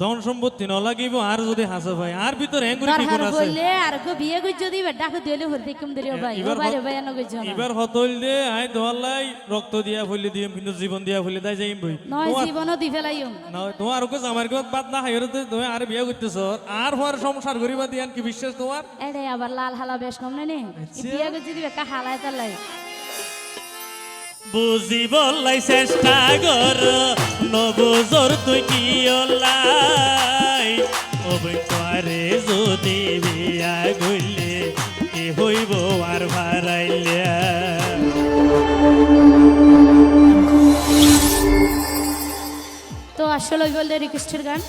ধন সম্পত্তি ন লাগিব আর যদি হাসে ভাই আর ভিতরে এঙ্গুরি কি গুণ আছে? আর গো বিয়ে কই যদি ডাক দিলে হর দেখুম দিও ভাই। এবার ভাই ভাই না কইছ এবার হতইল দে আই দোয়ালাই রক্ত দিয়া ফলি দিম কিন্তু জীবন দিয়া ফলি তাই যাইম বই নয় জীবনও দি ফেলাইম। না তোমার ওকে আমার কেউ বাদ না হাইরে তুমি আর বিয়ে করতেছ। আর হওয়ার সংসার করিবা দিয়ান কি বিশ্বাস তোমার? এডে আবার লাল হালা বেশ কম নে? আচ্ছা। বিয়ে কই যদি কা হালায় তালাই বুঝিবলাই চেষ্টা কর। নবুজর তুই কি ওলাই? অবৈতারে যদি বিয়া গইলে কি হইব আর ভারাইলিয়া তো আসলে বললে রিকোয়েস্টের গান।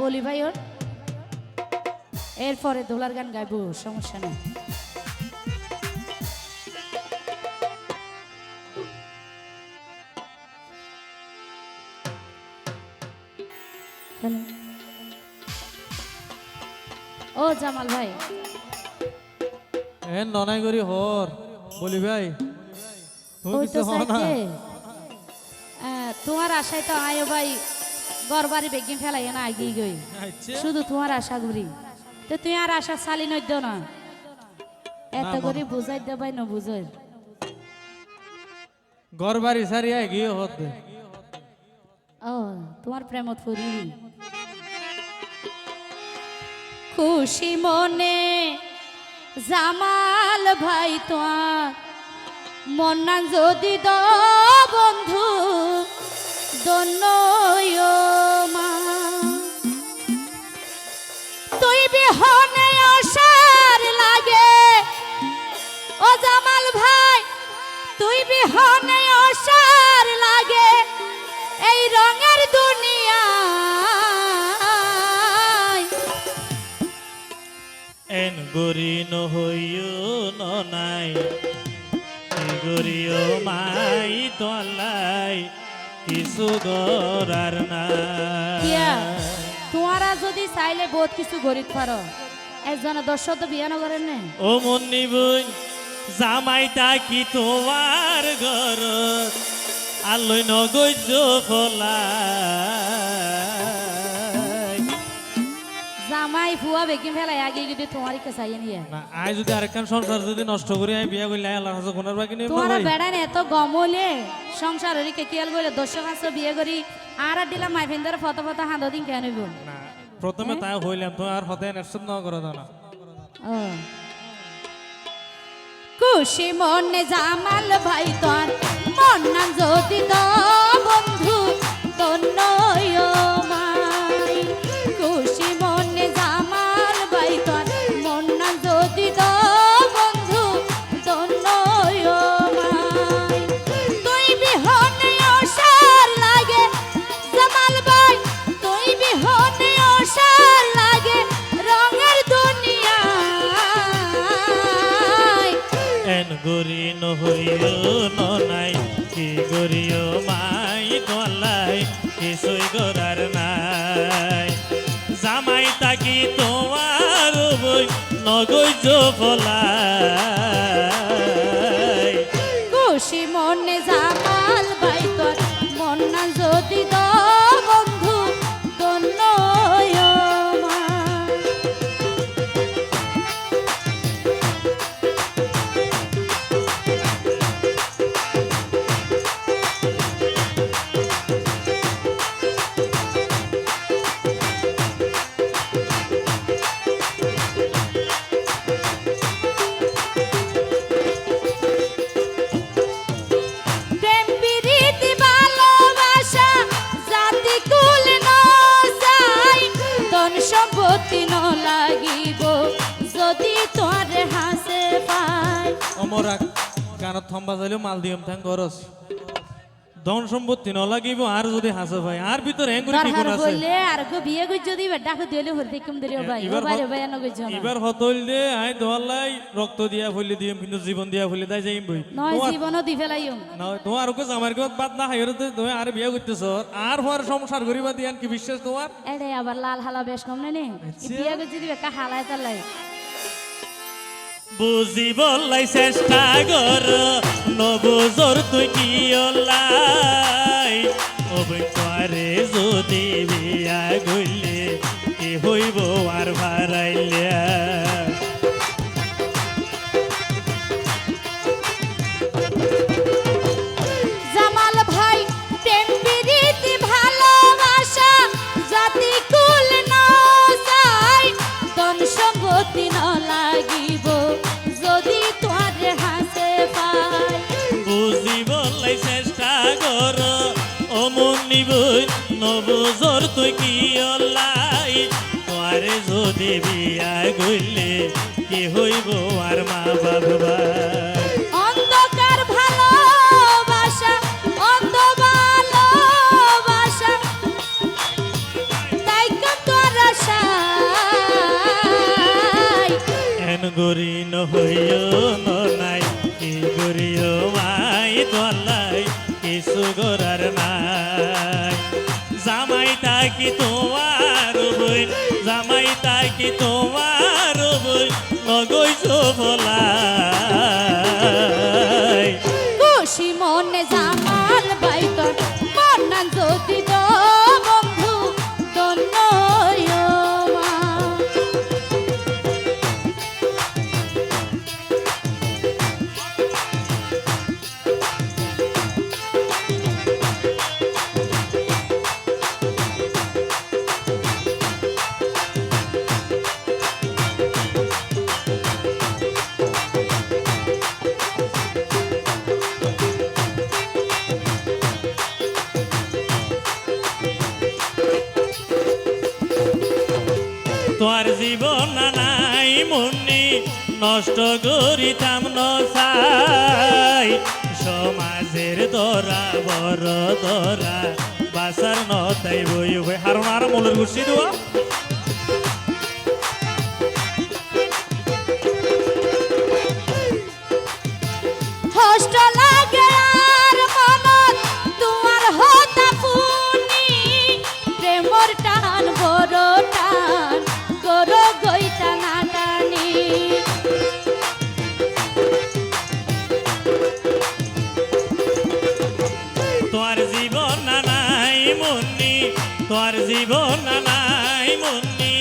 বলি ভাই ওর। এরপরে দোলার গান গাইবো, সমস্যা নেই। হ্যালো ও জামাল ভাই। এ ননাই করি হর বলি ভাই ওই তো না? তোমার আশায় তো আয়ো ভাই ঘর বাড়ি বেগিন ফেলাই না আগিয়ে গই। আচ্ছা। শুধু তোমার আশা করি। তো তুই আর আশা চালি নদ্য না। এত করে বুঝাই দে ভাই না বুঝাই। ঘর বাড়ি সারিয়া গিয়ে হত ও তোমার প্রেমত ফুরি খুশি মনে, জামাল ভাই তোমার মন্না যদি দ বন্ধু দন্নয় মা। তুই বিহনে আসার লাগে, ও জামাল ভাই, তুই বিহনে আসার লাগে, এই রঙের এন গরি নহইও ননাই এ গরিও মাই তলাই কিছু গরার না তোমারা যদি চাইলে বহুত কিছু গরিব পারো। একজনে দশ তো বিয়া নগরেন নে। ও মন্নি বই জামাইটা কি তোমার ঘর? আলোই নগৈজ ফলাই জামাই ফুয়া বেগিন ফেলাই আগে যদি তোমারই কে চাইয়ে নিয়ে না আই যদি আরেকখান সংসার যদি নষ্ট করি আমি বিয়া করলে আল্লাহ হাজার কোনার বাকি নেই তোমারা বেড়ান এত গমলে সংসার হরিকে কিয়াল করে দশ মাস বিয়ে করি আর দিলাম মাই ফিন্দার ফটো ফটো হাঁদ দিন কেন নিব না প্রথমে তাই হইলাম তো আর হতে নেরসদ ন করে দাও না। খুশি মনে জামাল ভাই তোর মন না যদি দ বন্ধু তন্নয় মাই কি গরিও মাই দলাই কিছুই করার নাই। জামাই তাকি তোমার বই নগৈজ ফলাই অমরা গানত থম্বা যাইলেও মাল দিয়ম থাং গরস ধন সম্পত্তি ন লাগিব আর যদি হাসে ভাই আর ভিতরে এঙ্গুরি কি গুণ আছে। আর গো বিয়ে কই যদি ডাক দিলে হর দেখুম দিও ভাই। এবার ভাই ভাই না কইছ এবার হতইল দে আই দোয়ালাই রক্ত দিয়া ফলি দিম কিন্তু জীবন দিয়া ফলি তাই যাইম বই নয় জীবনও দি ফেলাইম না তোমার ওকে আমার কেউ বাদ না হাইরে তুমি আর বিয়ে করতেছ আর হওয়ার সংসার করিবা দিয়ান কি বিশ্বাস তোমার এডে আবার লাল হালা বেশ কম নাই নে? আচ্ছা। বিয়ে কই যদি কা হালায় তালাই বুঝিবলাই চেষ্টা কর। নবুজর তুই কি ওলাই? অবৈতারে যদি বিয়া গইলে কি হইব আর ভারাইলিয়া জামাল নিবই নবজর তুই কি অলাই তোয়ারে যদি বিয়া গইলে কি হইব আর মা বাবা? অন্ধকার ভালোবাসা অন্ধ ভালোবাসা তাই তোর আশায় এন গরি নহইও নাই কি গরিও মাই কিছু গরার নাই জামাই তাকি তোমার বই জামাই তাকি তোমার বই নগৈছো বলাই নষ্ট করিতাম নসাই সমাজের দরা, বড় দরা বাসার নতাই বই বই হারুন, আর মূলের ঘুষি দেওয়া মুন্নি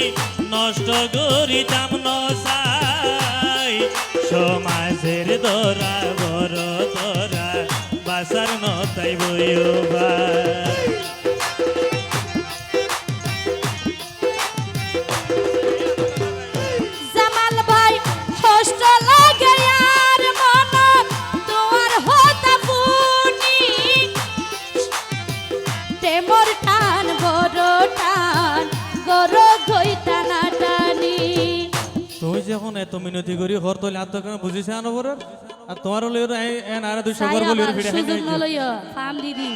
নষ্ট করিতাম নসাই। সমাজের দরা বড় দরা বাসার নতাই বইও এত মিনতি করি হর তো লাত কেন বুঝিছে আনবরের আর তোমার হলে এন আর দুই সবার বলি ফিরে সুযোগ নলইয় ফাম দিদি।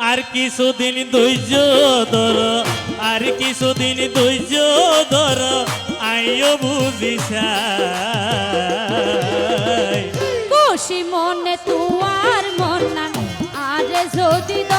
আর কিছুদিন ধৈর্য ধর আর কিছুদিন ধৈর্য ধর আইও বুঝিছা খুশি মনে তোমার মন না আরে যদি দ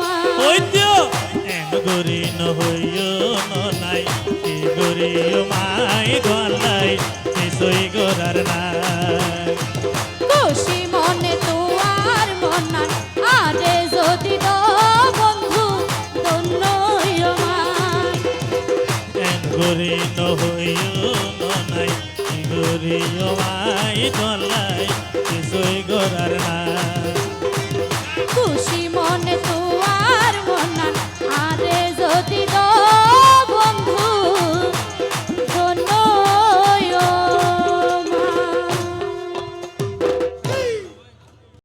মা ঐদ্য এন গরি নহইও নাই কি গরিও মাই দলাই করি ওমাই গলাই কিছুই করার না তো